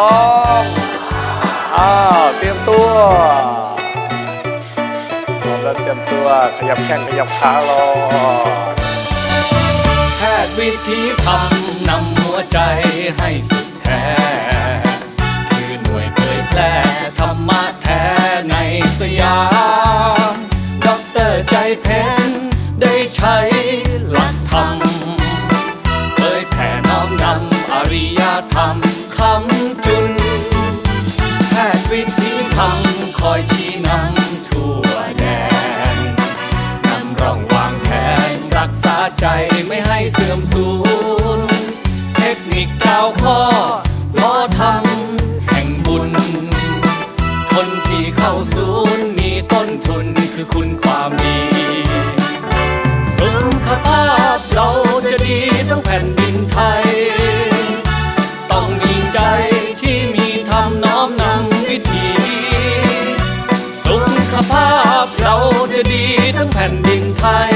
ร้อง อ้าว เตรียมตัวพร้อมแล้วเตรียมตัว ขยับแข้งขยับขารอแพทย์วิธีทำนำหัวใจให้สุดแท้ คือหน่วยเผยแพร่ธรรมะ คือคุณความดี สุขภาพเราจะดีทั้งแผ่นดินไทย ต้องมีใจที่มีธรรมน้อมนำวิถีสุขภาพเราจะดีทั้งแผ่นดินไทย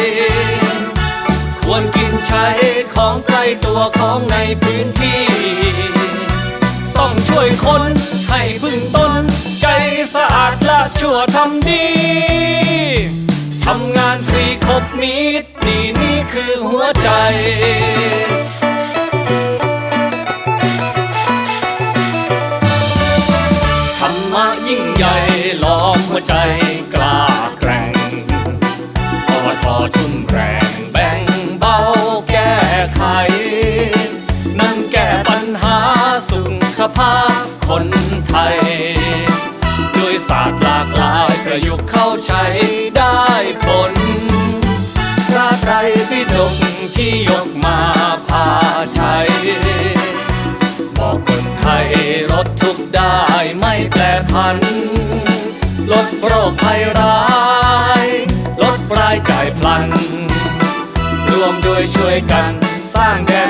ควรกินใช้ของใกล้ตัวของในพื้นที่ ต้องช่วยคนให้พึ่งตน ใจสะอาดละชั่วทำดี ทำงานฟรีครบมิตรนี่นี่คือหัวใจธรรมะยิ่งใหญ่ล้อมหัวใจาพคนไทย ด้วยศาสตร์หลากหลายประยุกต์เข้าใช้ได้ผลพระไตรปิฎกที่ยกมาพาใช้ บอกคนไทยลดทุกได้ไม่แปรพัน ลดโรคภัยร้าย ลดรายจ่ายพลัน รวมด้วยช่วยกันสร้างแดน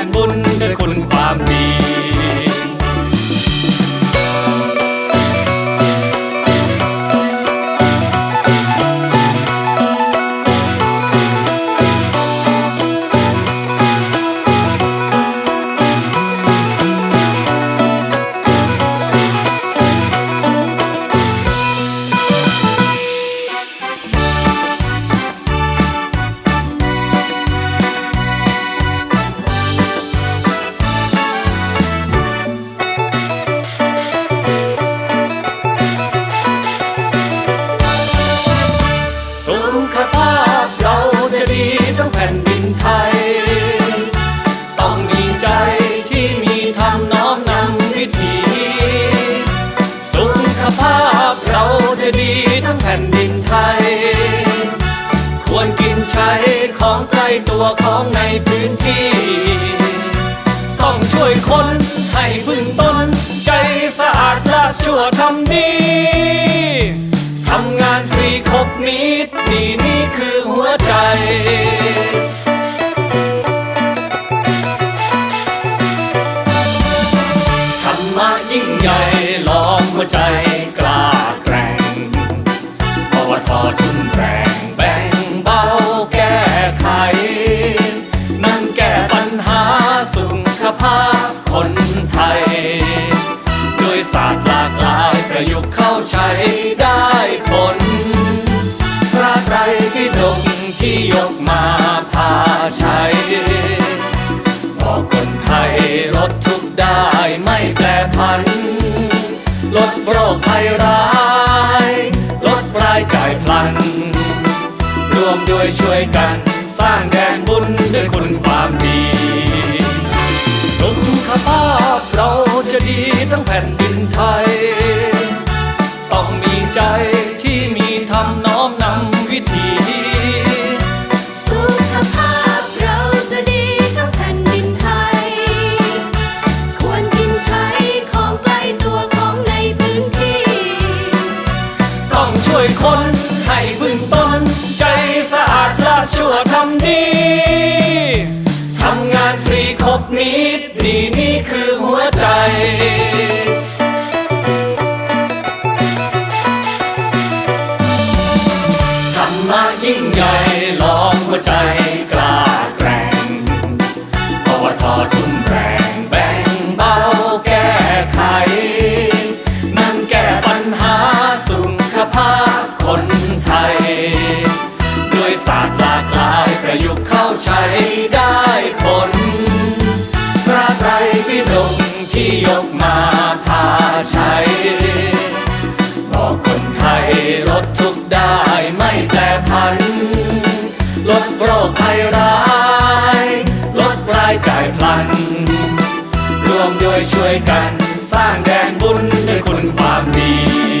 ขภาพเราจะดีทั้งแผ่นดินไทย ควรกินใช้ของใกล้ตัวของในพื้นที่ ต้องช่วยคนให้พึ่งตน ใจสะอาดและชั่วทำดีทำงานฟรีครบมิตรนี่นี่คือหัวใจ ประยุกต์เข้าใช้ได้ผล พระไตรปิฎกที่ยกมาพาใช้บอกคนไทยลดทุกได้ไม่แปรพัน ลดโรคภัยร้าย ลดรายจ่ายพลัน รวมด้วยช่วยกันสร้างแดนบุญด้วยคุณความดี สุขภาพเราจะดีทั้งแผ่นดินไทย ท ยกัน สร้างแดนบุญด้วยคุณความดี